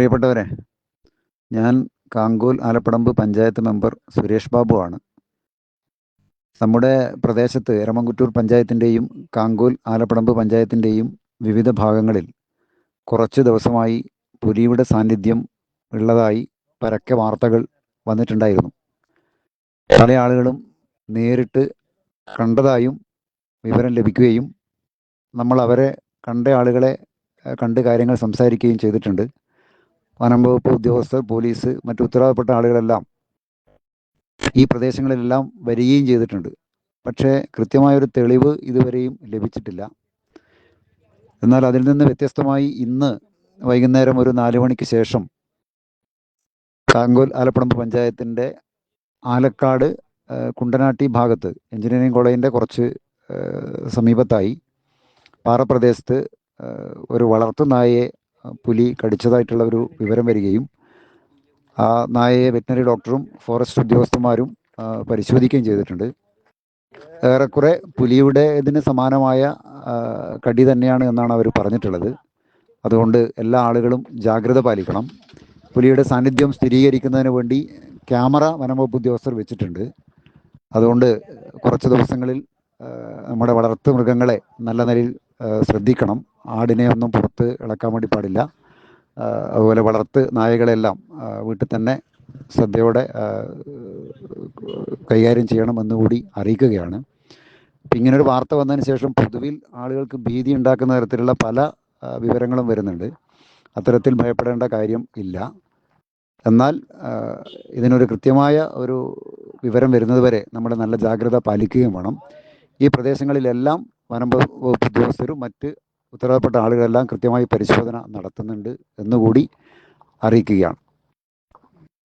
പ്രിയപ്പെട്ടവരെ ഞാൻ കാങ്കോൽ ആലപ്പടമ്പ് പഞ്ചായത്ത് മെമ്പർ സുരേഷ് ബാബു ആണ്. നമ്മുടെ പ്രദേശത്ത് എരമംകുറ്റൂർ പഞ്ചായത്തിന്റെയും കാങ്കോൽ ആലപ്പടമ്പ് പഞ്ചായത്തിന്റെയും വിവിധ ഭാഗങ്ങളിൽ കുറച്ച് ദിവസമായി പുലിയുടെ സാന്നിധ്യം ഉള്ളതായി പരക്കെ വാർത്തകൾ വന്നിട്ടുണ്ടായിരുന്നു. പല ആളുകളും നേരിട്ട് കണ്ടതായും വിവരം ലഭിക്കുകയും നമ്മൾ അവരെ കണ്ട ആളുകളെ കണ്ട് കാര്യങ്ങൾ സംസാരിക്കുകയും ചെയ്തിട്ടുണ്ട്. വനം വകുപ്പ് ഉദ്യോഗസ്ഥർ പോലീസ് മറ്റു ഉത്തരവാദപ്പെട്ട ആളുകളെല്ലാം ഈ പ്രദേശങ്ങളിലെല്ലാം വരികയും ചെയ്തിട്ടുണ്ട്. പക്ഷേ കൃത്യമായൊരു തെളിവ് ഇതുവരെയും ലഭിച്ചിട്ടില്ല. എന്നാൽ അതിൽ നിന്ന് വ്യത്യസ്തമായി ഇന്ന് വൈകുന്നേരം ഒരു നാല് മണിക്ക് ശേഷം കാങ്കോൽ ആലപ്പടമ്പ് പഞ്ചായത്തിന്റെ ആലക്കാട് കുണ്ടനാട്ടി ഭാഗത്ത് എഞ്ചിനീയറിംഗ് കോളേജിന്റെ കുറച്ച് സമീപത്തായി പാറപ്രദേശത്ത് ഒരു വളർത്തു നായയെ അഹ്, പുലി കടിച്ചതായിട്ടുള്ള ഒരു വിവരം വരികയും ആ നായയെ വെറ്റിനറി ഡോക്ടറും ഫോറസ്റ്റ് ഉദ്യോഗസ്ഥന്മാരും പരിശോധിക്കുകയും ചെയ്തിട്ടുണ്ട്. ഏറെക്കുറെ പുലിയുടെ ഇതിന് സമാനമായ കടി തന്നെയാണ് എന്നാണ് അവർ പറഞ്ഞിട്ടുള്ളത്. അതുകൊണ്ട് എല്ലാ ആളുകളും ജാഗ്രത പാലിക്കണം. പുലിയുടെ സാന്നിധ്യം സ്ഥിരീകരിക്കുന്നതിന് വേണ്ടി ക്യാമറ വനംവകുപ്പ് ഉദ്യോഗസ്ഥർ വെച്ചിട്ടുണ്ട്. അതുകൊണ്ട് കുറച്ച് ദിവസങ്ങളിൽ നമ്മുടെ വളർത്തു മൃഗങ്ങളെ നല്ല നിലയിൽ ശ്രദ്ധിക്കണം. ആടിനെ ഒന്നും പുറത്ത് ഇളക്കാൻ വേണ്ടി പാടില്ല. അതുപോലെ വളർത്ത് നായകളെല്ലാം വീട്ടിൽ തന്നെ ശ്രദ്ധയോടെ കൈകാര്യം ചെയ്യണമെന്ന് കൂടി അറിയിക്കുകയാണ്. ഇങ്ങനൊരു വാർത്ത വന്നതിന് ശേഷം പൊതുവിൽ ആളുകൾക്ക് ഭീതി ഉണ്ടാക്കുന്ന തരത്തിലുള്ള പല വിവരങ്ങളും വരുന്നുണ്ട്. അത്തരത്തിൽ ഭയപ്പെടേണ്ട കാര്യം ഇല്ല. എന്നാൽ ഇതിനൊരു കൃത്യമായ ഒരു വിവരം വരുന്നത് വരെ നമ്മൾ നല്ല ജാഗ്രത പാലിക്കുകയും വേണം. ഈ പ്രദേശങ്ങളിലെല്ലാം വനം വകുപ്പ് ഉദ്യോഗസ്ഥരും മറ്റ് ഉത്തരവാദപ്പെട്ട ആളുകളെല്ലാം കൃത്യമായി പരിശോധന നടത്തുന്നുണ്ട് എന്നുകൂടി അറിയിക്കുകയാണ്.